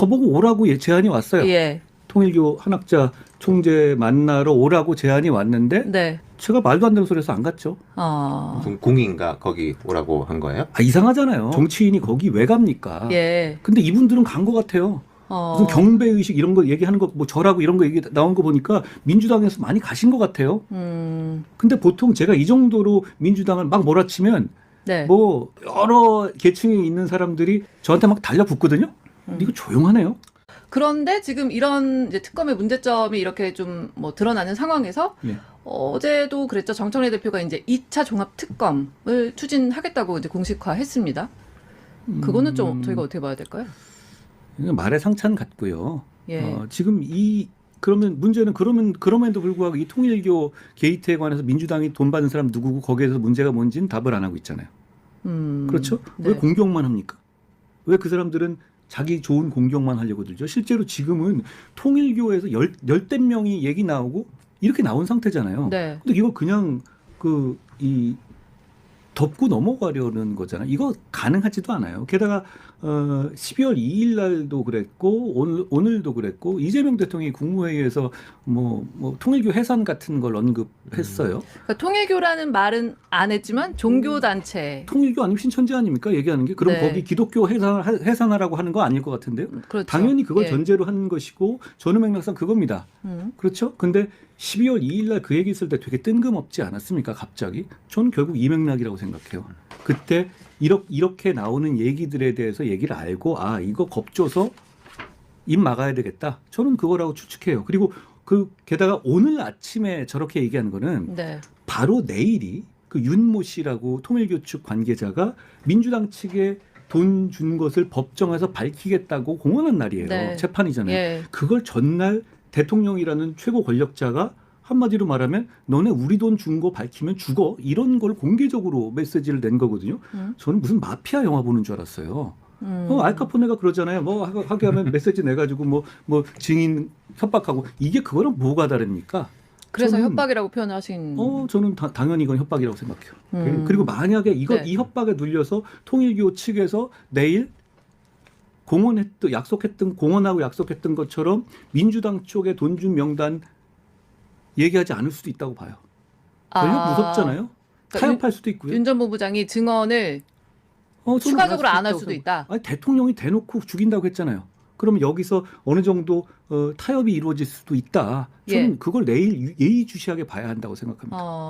저보고 오라고 예- 제안이 왔어요. 예. 통일교 한학자 총재 만나러 오라고 제안이 왔는데 네. 제가 말도 안 되는 소리해서 안 갔죠. 어. 무슨 공인가 거기 오라고 한 거예요? 아 이상하잖아요. 정치인이 거기 왜 갑니까? 예. 근데 이분들은 간 것 같아요. 어. 무슨 경배 의식 이런 거 얘기하는 거뭐 절하고 이런 거 얘기 나온 거 보니까 민주당에서 많이 가신 것 같아요. 음. 근데 보통 제가 이 정도로 민주당을 막 몰아치면 네. 뭐 여러 계층에 있는 사람들이 저한테 막 달려붙거든요. 음. 근데 이거 조용하네요. 그런데 지금 이런 이제 특검의 문제점이 이렇게 좀 뭐 드러나는 상황에서 예. 어제도 그랬죠. 정청래 대표가 이제 2차 종합 특검을 추진하겠다고 이제 공식화했습니다. 그거는 좀 음, 저희가 어떻게 봐야 될까요? 말의 상찬 같고요. 예. 어, 지금 이 그러면 문제는 그러면 그럼에도 불구하고 이 통일교 게이트에 관해서 민주당이 돈 받는 사람 누구고 거기에서 문제가 뭔지는 답을 안 하고 있잖아요. 음. 그렇죠? 네. 왜 공격만 합니까? 왜 그 사람들은 자기 좋은 공격만 하려고 들죠? 실제로 지금은 통일교에서 열, 열댓 명이 얘기 나오고 이렇게 나온 상태잖아요. 네. 근데 이거 그냥 그 이 덮고 넘어가려는 거잖아요. 이거 가능하지도 않아요. 게다가 어 12월 2일 날도 그랬고 오늘 오늘도 그랬고 이재명 대통령이 국무회의에서 뭐 뭐 통일교 해산 같은 걸 언급했어요. 그러니까 통일교라는 말은 안 했지만 종교 단체. 통일교 아니면 신천지 아닙니까? 얘기하는 게 그럼 네. 거기 기독교 해산 해산하라고 하는 거 아닐 것 같은데요. 그렇죠. 당연히 그걸 예. 전제로 하는 것이고 전후 맥락상 그겁니다. 음. 그렇죠? 근데 12월 2일 날 그 얘기 있을 때 되게 뜬금없지 않았습니까? 갑자기. 저는 결국 이 맥락이라고 생각해요. 그때 이렇게, 이렇게 나오는 얘기들에 대해서 얘기를 알고 아, 이거 겁줘서 입 막아야 되겠다. 저는 그거라고 추측해요. 그리고 그 게다가 오늘 아침에 저렇게 얘기하는 거는 네. 바로 내일이 그 윤모 씨라고 통일교 측 관계자가 민주당 측에 돈 준 것을 법정에서 밝히겠다고 공언한 날이에요. 네. 재판이잖아요. 예. 그걸 전날 대통령이라는 최고 권력자가 한마디로 말하면 너네 우리 돈 준 거 밝히면 죽어 이런 걸 공개적으로 메시지를 낸 거거든요. 음. 저는 무슨 마피아 영화 보는 줄 알았어요. 음. 어, 알카포네가 그러잖아요. 뭐 하- 하게 하면 메시지 내 가지고 뭐뭐 증인 협박하고 이게 그거랑 뭐가 다릅니까? 그래서 저는- 협박이라고 표현하신. 어, 저는 다- 당연히 이건 협박이라고 생각해요. 음. 그리고 만약에 이거 네. 이 협박에 눌려서 통일교 측에서 내일 공언했던 약속했던 공언하고 약속했던 것처럼 민주당 쪽에 돈준 명단 얘기하지 않을 수도 있다고 봐요. 전혀 아, 무섭잖아요. 그러니까 타협할 수도 있고요. 윤전 본부장이 증언을 어, 추가적으로 안할 안할 수도 있다. 아니, 대통령이 대놓고 죽인다고 했잖아요. 그러면 여기서 어느 정도 어, 타협이 이루어질 수도 있다. 저는 예. 그걸 내일 예의주시하게 봐야 한다고 생각합니다. 어.